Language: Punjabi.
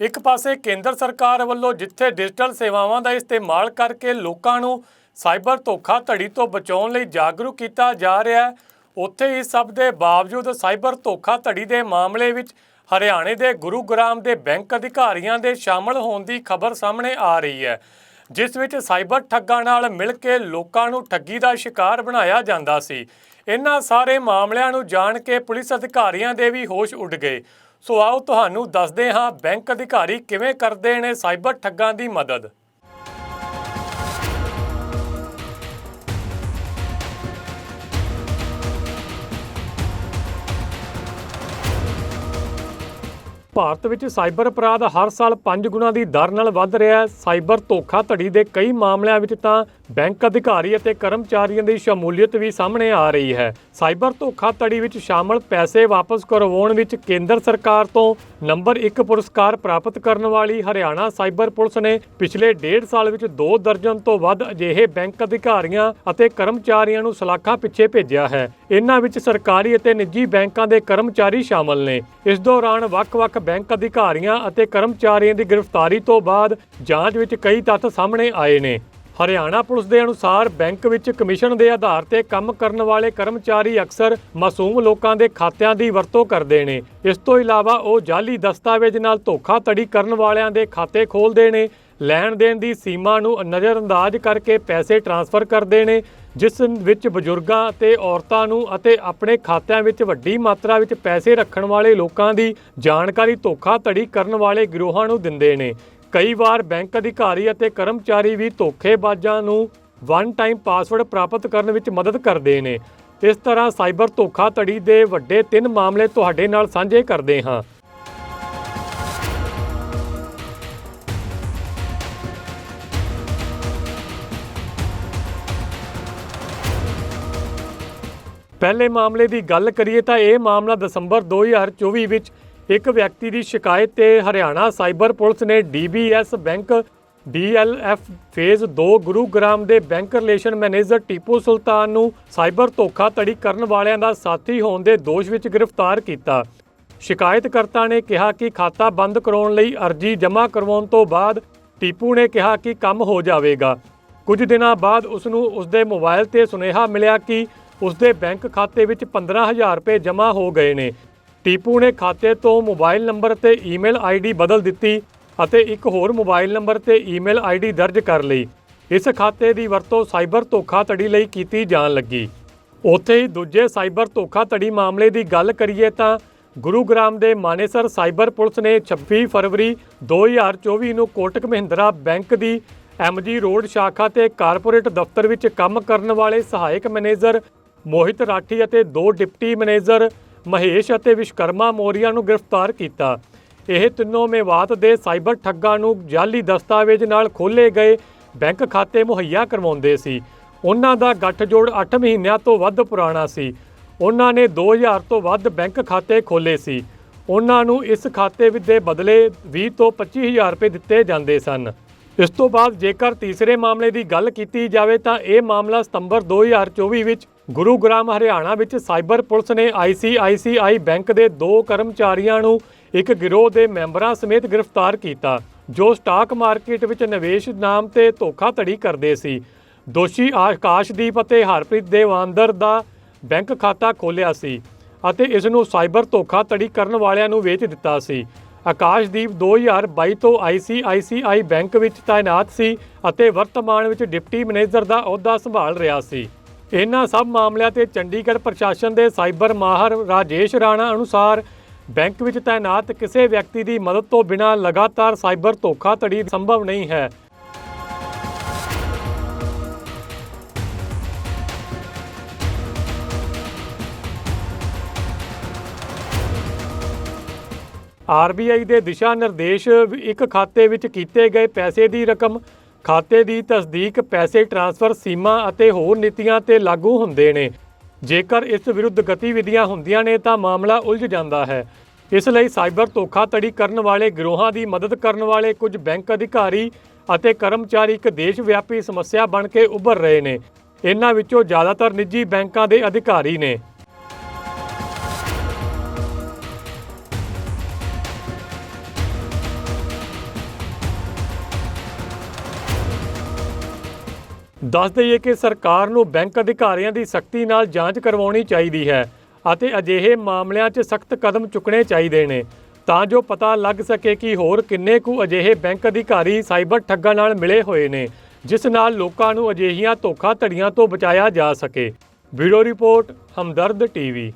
ਇੱਕ ਪਾਸੇ ਕੇਂਦਰ ਸਰਕਾਰ ਵੱਲੋਂ ਜਿੱਥੇ ਡਿਜੀਟਲ ਸੇਵਾਵਾਂ ਦਾ ਇਸਤੇਮਾਲ ਕਰਕੇ ਲੋਕਾਂ ਨੂੰ ਸਾਈਬਰ ਧੋਖਾਧੜੀ ਤੋਂ ਬਚਾਉਣ ਲਈ ਜਾਗਰੂਕ ਕੀਤਾ ਜਾ ਰਿਹਾ ਹੈ, ਉੱਥੇ ਇਸ ਸਭ ਦੇ ਬਾਵਜੂਦ ਸਾਈਬਰ ਧੋਖਾਧੜੀ ਦੇ ਮਾਮਲੇ ਵਿੱਚ ਹਰਿਆਣੇ ਦੇ ਗੁਰੂਗ੍ਰਾਮ ਦੇ ਬੈਂਕ ਅਧਿਕਾਰੀਆਂ ਦੇ ਸ਼ਾਮਲ ਹੋਣ ਦੀ ਖਬਰ ਸਾਹਮਣੇ ਆ ਰਹੀ ਹੈ, ਜਿਸ ਵਿੱਚ ਸਾਈਬਰ ਠੱਗਾਂ ਨਾਲ ਮਿਲ ਕੇ ਲੋਕਾਂ ਨੂੰ ਠੱਗੀ ਦਾ ਸ਼ਿਕਾਰ ਬਣਾਇਆ ਜਾਂਦਾ ਸੀ। ਇਹਨਾਂ ਸਾਰੇ ਮਾਮਲਿਆਂ ਨੂੰ ਜਾਣ ਕੇ ਪੁਲਿਸ ਅਧਿਕਾਰੀਆਂ ਦੇ ਵੀ ਹੋਸ਼ ਉੱਡ ਗਏ। ਸੋ ਆਓ ਤੁਹਾਨੂੰ ਦੱਸਦੇ ਹਾਂ ਬੈਂਕ ਅਧਿਕਾਰੀ ਕਿਵੇਂ ਕਰਦੇ ਨੇ ਸਾਈਬਰ ਠੱਗਾਂ ਦੀ ਮਦਦ? ਭਾਰਤ ਵਿੱਚ ਸਾਈਬਰ ਅਪਰਾਧ ਹਰ ਸਾਲ 5 ਗੁਣਾ ਦੀ ਦਰ ਨਾਲ ਵੱਧ ਰਿਹਾ ਹੈ। ਸਾਈਬਰ ਧੋਖਾਧੜੀ ਦੇ ਕਈ ਮਾਮਲਿਆਂ ਵਿੱਚ ਤਾਂ ਬੈਂਕ ਅਧਿਕਾਰੀ ਅਤੇ ਕਰਮਚਾਰੀਆਂ ਦੀ ਸ਼ਮੂਲੀਅਤ ਵੀ ਸਾਹਮਣੇ ਆ ਰਹੀ ਹੈ। ਸਾਈਬਰ ਧੋਖਾਧੜੀ ਵਿੱਚ ਸ਼ਾਮਲ ਪੈਸੇ ਵਾਪਸ ਕਰਵਾਉਣ ਵਿੱਚ ਕੇਂਦਰ ਸਰਕਾਰ ਤੋਂ ਨੰਬਰ 1 ਪੁਰਸਕਾਰ ਪ੍ਰਾਪਤ ਕਰਨ ਵਾਲੀ ਹਰਿਆਣਾ ਸਾਈਬਰ ਪੁਲਿਸ ਨੇ ਪਿਛਲੇ ਡੇਢ ਸਾਲ ਵਿੱਚ 2 ਦਰਜਨ ਤੋਂ ਵੱਧ ਅਜਿਹੇ ਬੈਂਕ ਅਧਿਕਾਰੀਆਂ ਅਤੇ ਕਰਮਚਾਰੀਆਂ ਨੂੰ ਸਲਾਖਾਂ ਪਿੱਛੇ ਭੇਜਿਆ ਹੈ। ਇਨ੍ਹਾਂ ਵਿੱਚ ਸਰਕਾਰੀ ਅਤੇ ਨਿੱਜੀ ਬੈਂਕਾਂ ਦੇ ਕਰਮਚਾਰੀ ਸ਼ਾਮਲ ਨੇ। ਇਸ ਦੌਰਾਨ ਵੱਖ-ਵੱਖ ਬੈਂਕ ਅਧਿਕਾਰੀਆਂ ਅਤੇ ਕਰਮਚਾਰੀਆਂ ਦੀ ਗ੍ਰਿਫਤਾਰੀ ਤੋਂ ਬਾਅਦ ਜਾਂਚ ਵਿੱਚ ਕਈ ਤੱਥ ਸਾਹਮਣੇ ਆਏ ਨੇ। ਹਰਿਆਣਾ ਪੁਲਿਸ ਦੇ ਅਨੁਸਾਰ ਬੈਂਕ ਵਿੱਚ ਕਮਿਸ਼ਨ ਦੇ ਆਧਾਰ ਤੇ ਕੰਮ ਕਰਨ ਵਾਲੇ ਕਰਮਚਾਰੀ ਅਕਸਰ ਮਾਸੂਮ ਲੋਕਾਂ ਦੇ ਖਾਤਿਆਂ ਦੀ ਵਰਤੋਂ ਕਰਦੇ ਨੇ। ਇਸ ਤੋਂ ਇਲਾਵਾ ਉਹ ਜਾਲੀ ਦਸਤਾਵੇਜ਼ ਨਾਲ ਧੋਖਾਧੜੀ ਕਰਨ ਵਾਲਿਆਂ ਦੇ ਖਾਤੇ ਖੋਲ੍ਹਦੇ ਨੇ ਲੈਣ ਦੇਣ ਦੀ ਸੀਮਾ ਨੂੰ ਨਜ਼ਰਅੰਦਾਜ਼ ਕਰਕੇ ਪੈਸੇ ਟ੍ਰਾਂਸਫਰ ਕਰਦੇ ਨੇ, ਜਿਸ ਵਿੱਚ ਬਜ਼ੁਰਗਾਂ ਅਤੇ ਔਰਤਾਂ ਨੂੰ ਅਤੇ ਆਪਣੇ ਖਾਤਿਆਂ ਵਿੱਚ ਵੱਡੀ ਮਾਤਰਾ ਵਿੱਚ ਪੈਸੇ ਰੱਖਣ ਵਾਲੇ ਲੋਕਾਂ ਦੀ ਜਾਣਕਾਰੀ ਧੋਖਾਧੜੀ ਕਰਨ ਵਾਲੇ ਗਿਰੋਹਾਂ ਨੂੰ ਦਿੰਦੇ ਨੇ। ਕਈ ਵਾਰ ਬੈਂਕ ਅਧਿਕਾਰੀ ਅਤੇ ਕਰਮਚਾਰੀ ਵੀ ਧੋਖੇਬਾਜ਼ਾਂ ਨੂੰ ਵਨ ਟਾਈਮ ਪਾਸਵਰਡ ਪ੍ਰਾਪਤ ਕਰਨ ਵਿੱਚ ਮਦਦ ਕਰਦੇ ਨੇ। ਇਸ ਤਰ੍ਹਾਂ ਸਾਈਬਰ ਧੋਖਾਧੜੀ ਦੇ ਵੱਡੇ ਤਿੰਨ ਮਾਮਲੇ ਤੁਹਾਡੇ ਨਾਲ ਸਾਂਝੇ ਕਰਦੇ ਹਾਂ। ਪਹਿਲੇ ਮਾਮਲੇ ਦੀ ਗੱਲ ਕਰੀਏ ਤਾਂ ਇਹ ਮਾਮਲਾ ਦਸੰਬਰ 2024 ਵਿੱਚ ਇੱਕ ਵਿਅਕਤੀ ਦੀ ਸ਼ਿਕਾਇਤ ਤੇ ਹਰਿਆਣਾ ਸਾਈਬਰ ਪੁਲਿਸ ਨੇ DBS bank DLF phase 2 Gurugram ਦੇ bank relation manager Tipu Sultan ਨੂੰ ਸਾਈਬਰ ਧੋਖਾਧੜੀ ਕਰਨ ਵਾਲਿਆਂ ਦਾ ਸਾਥੀ ਹੋਣ ਦੇ ਦੋਸ਼ ਵਿੱਚ ਗ੍ਰਿਫਤਾਰ ਕੀਤਾ। ਸ਼ਿਕਾਇਤਕਰਤਾ ਨੇ ਕਿਹਾ ਕਿ ਖਾਤਾ ਬੰਦ ਕਰਾਉਣ ਲਈ ਅਰਜ਼ੀ ਜਮ੍ਹਾਂ ਕਰਵਾਉਣ ਤੋਂ ਬਾਅਦ ਟੀਪੂ ਨੇ ਕਿਹਾ ਕਿ ਕੰਮ ਹੋ ਜਾਵੇਗਾ। ਕੁਝ ਦਿਨਾਂ ਬਾਅਦ ਉਸ ਨੂੰ ਉਸ ਦੇ ਮੋਬਾਈਲ ਤੇ ਸੁਨੇਹਾ ਮਿਲਿਆ ਕਿ ਉਸ ਦੇ ਬੈਂਕ ਖਾਤੇ ਵਿੱਚ 15000 ਰੁਪਏ ਜਮ੍ਹਾਂ ਹੋ ਗਏ ਨੇ। ਟੀਪੂ ਨੇ ਖਾਤੇ ਤੋਂ ਮੋਬਾਈਲ ਨੰਬਰ ਤੇ ਈਮੇਲ ਆਈਡੀ ਬਦਲ ਦਿੱਤੀ ਅਤੇ ਇੱਕ ਹੋਰ ਮੋਬਾਈਲ ਨੰਬਰ ਤੇ ਈਮੇਲ ਆਈਡੀ ਦਰਜ ਕਰ ਲਈ। ਇਸ ਖਾਤੇ ਦੀ ਵਰਤੋਂ ਸਾਈਬਰ ਧੋਖਾਧੜੀ ਲਈ ਕੀਤੀ ਜਾਣ ਲੱਗੀ। ਉੱਥੇ ਹੀ ਦੂਜੇ ਸਾਈਬਰ ਧੋਖਾਧੜੀ ਮਾਮਲੇ ਦੀ ਗੱਲ ਕਰੀਏ ਤਾਂ ਗੁਰੂਗ੍ਰਾਮ ਦੇ ਮਾਨੇਸਰ ਸਾਈਬਰ ਪੁਲਿਸ ਨੇ 26 ਫਰਵਰੀ 2024 ਨੂੰ ਕੋਟਕ ਮਹਿੰਦਰਾ ਬੈਂਕ ਦੀ ਐਮਜੀ ਰੋਡ ਸ਼ਾਖਾ ਤੇ ਕਾਰਪੋਰੇਟ ਦਫ਼ਤਰ ਵਿੱਚ ਕੰਮ ਕਰਨ ਵਾਲੇ ਸਹਾਇਕ ਮੈਨੇਜਰ ਮੋਹਿਤ ਰਾਠੀ ਅਤੇ ਦੋ ਡਿਪਟੀ ਮੈਨੇਜਰ ਮਹੇਸ਼ ਅਤੇ ਵਿਸ਼ਕਰਮਾ ਮੋਰੀਆ ਨੂੰ ਗ੍ਰਿਫਤਾਰ ਕੀਤਾ। ਇਹ ਤਿੰਨੋਂ ਮੇਵਾਤ ਦੇ ਸਾਈਬਰ ਠੱਗਾਂ ਨੂੰ ਜਾਲੀ ਦਸਤਾਵੇਜ਼ ਨਾਲ ਖੋਲੇ ਗਏ ਬੈਂਕ ਖਾਤੇ ਮੁਹੱਈਆ ਕਰਵਾਉਂਦੇ ਸੀ। ਉਹਨਾਂ ਦਾ ਗੱਠਜੋੜ 8 ਮਹੀਨਿਆਂ ਤੋਂ ਵੱਧ ਪੁਰਾਣਾ ਸੀ। ਉਹਨਾਂ ਨੇ 2000 ਤੋਂ ਵੱਧ ਬੈਂਕ ਖਾਤੇ ਖੋਲੇ ਸੀ। ਉਹਨਾਂ ਨੂੰ ਇਸ ਖਾਤੇ ਵਿੱਚ ਦੇ ਬਦਲੇ 20 ਤੋਂ 25000 ਰੁਪਏ ਦਿੱਤੇ ਜਾਂਦੇ ਸਨ। ਇਸ ਤੋਂ ਬਾਅਦ ਜੇਕਰ ਤੀਸਰੇ ਮਾਮਲੇ ਦੀ ਗੱਲ ਕੀਤੀ ਜਾਵੇ ਤਾਂ ਇਹ ਮਾਮਲਾ ਸਤੰਬਰ 2024 ਵਿੱਚ ਗੁਰੂਗ੍ਰਾਮ ਹਰਿਆਣਾ ਵਿੱਚ ਸਾਈਬਰ ਪੁਲਿਸ ਨੇ ICICI ਬੈਂਕ ਦੇ ਦੋ ਕਰਮਚਾਰੀਆਂ ਨੂੰ ਇੱਕ ਗਿਰੋਹ ਦੇ ਮੈਂਬਰਾਂ ਸਮੇਤ ਗ੍ਰਿਫਤਾਰ ਕੀਤਾ, ਜੋ ਸਟਾਕ ਮਾਰਕੀਟ ਵਿੱਚ ਨਿਵੇਸ਼ ਨਾਮ ਤੇ ਧੋਖਾਧੜੀ ਕਰਦੇ ਸੀ। ਦੋਸ਼ੀ ਆਕਾਸ਼ਦੀਪ ਅਤੇ ਹਰਪ੍ਰੀਤ ਦੇਵਾਂਦਰ ਦਾ ਬੈਂਕ ਖਾਤਾ ਖੋਲ੍ਹਿਆ ਸੀ ਅਤੇ ਇਸ ਨੂੰ ਸਾਈਬਰ ਧੋਖਾਧੜੀ ਕਰਨ ਵਾਲਿਆਂ ਨੂੰ ਵੇਚ ਦਿੱਤਾ ਸੀ। ਆਕਾਸ਼ਦੀਪ 2022 ਤੋਂ ICICI ਬੈਂਕ ਵਿੱਚ ਤਾਇਨਾਤ ਸੀ ਅਤੇ ਵਰਤਮਾਨ ਵਿੱਚ ਡਿਪਟੀ ਮੈਨੇਜਰ ਦਾ ਅਹੁਦਾ ਸੰਭਾਲ ਰਿਹਾ ਸੀ। ਇਹਨਾਂ ਸਭ ਮਾਮਲਿਆਂ ਤੇ ਚੰਡੀਗੜ੍ਹ ਪ੍ਰਸ਼ਾਸਨ ਦੇ ਸਾਈਬਰ ਮਾਹਰ ਰਾਜੇਸ਼ ਰਾਣਾ ਅਨੁਸਾਰ ਬੈਂਕ ਵਿੱਚ ਤਾਇਨਾਤ ਕਿਸੇ ਵਿਅਕਤੀ ਦੀ ਮਦਦ ਤੋਂ ਬਿਨਾਂ ਲਗਾਤਾਰ ਸਾਈਬਰ ਧੋਖਾਧੜੀ ਸੰਭਵ ਨਹੀਂ ਹੈ। ਆਰਬੀਆਈ ਦੇ ਦਿਸ਼ਾ ਨਿਰਦੇਸ਼ ਇੱਕ ਖਾਤੇ ਵਿੱਚ ਕੀਤੇ ਗਏ ਪੈਸੇ ਦੀ ਰਕਮ, ਖਾਤੇ ਦੀ ਤਸਦੀਕ, ਪੈਸੇ ਟ੍ਰਾਂਸਫਰ ਸੀਮਾ ਅਤੇ ਹੋਰ ਨੀਤੀਆਂ ਤੇ ਲਾਗੂ ਹੁੰਦੇ ਨੇ। ਜੇਕਰ ਇਸ ਵਿਰੁੱਧ ਗਤੀਵਿਧੀਆਂ ਹੁੰਦੀਆਂ ਨੇ ਤਾਂ ਮਾਮਲਾ ਉਲਝ ਜਾਂਦਾ ਹੈ। ਇਸ ਲਈ ਸਾਈਬਰ ਧੋਖਾਧੜੀ ਕਰਨ ਵਾਲੇ ਗਿਰੋਹਾਂ ਦੀ ਮਦਦ ਕਰਨ ਵਾਲੇ ਕੁਝ ਬੈਂਕ ਅਧਿਕਾਰੀ ਅਤੇ ਕਰਮਚਾਰੀ ਇੱਕ ਦੇਸ਼ ਵਿਆਪੀ ਸਮੱਸਿਆ ਬਣ ਕੇ ਉੱਭਰ ਰਹੇ ਨੇ। ਇਹਨਾਂ ਵਿੱਚੋਂ ਜ਼ਿਆਦਾਤਰ ਨਿੱਜੀ ਬੈਂਕਾਂ ਦੇ ਅਧਿਕਾਰੀ ਨੇ। ਦੱਸ ਦਈਏ ਕਿ ਸਰਕਾਰ ਨੂੰ ਬੈਂਕ ਅਧਿਕਾਰੀਆਂ ਦੀ ਸਖਤੀ ਨਾਲ ਜਾਂਚ ਕਰਵਾਉਣੀ ਚਾਹੀਦੀ ਹੈ ਅਤੇ ਅਜਿਹੇ ਮਾਮਲਿਆਂ 'ਚ ਸਖਤ ਕਦਮ ਚੁੱਕਣੇ ਚਾਹੀਦੇ ਨੇ। ਤਾਂ ਜੋ ਪਤਾ ਲੱਗ ਸਕੇ ਕਿ ਹੋਰ ਕਿੰਨੇ ਕੁ ਅਜਿਹੇ ਬੈਂਕ ਅਧਿਕਾਰੀ ਸਾਈਬਰ ਠੱਗਾਂ ਨਾਲ ਮਿਲੇ ਹੋਏ ਨੇ, ਜਿਸ ਨਾਲ ਲੋਕਾਂ ਨੂੰ ਅਜਿਹੀਆਂ ਧੋਖਾਧੜੀਆਂ ਤੋਂ ਬਚਾਇਆ ਜਾ ਸਕੇ। Bureau report, Hamdard TV.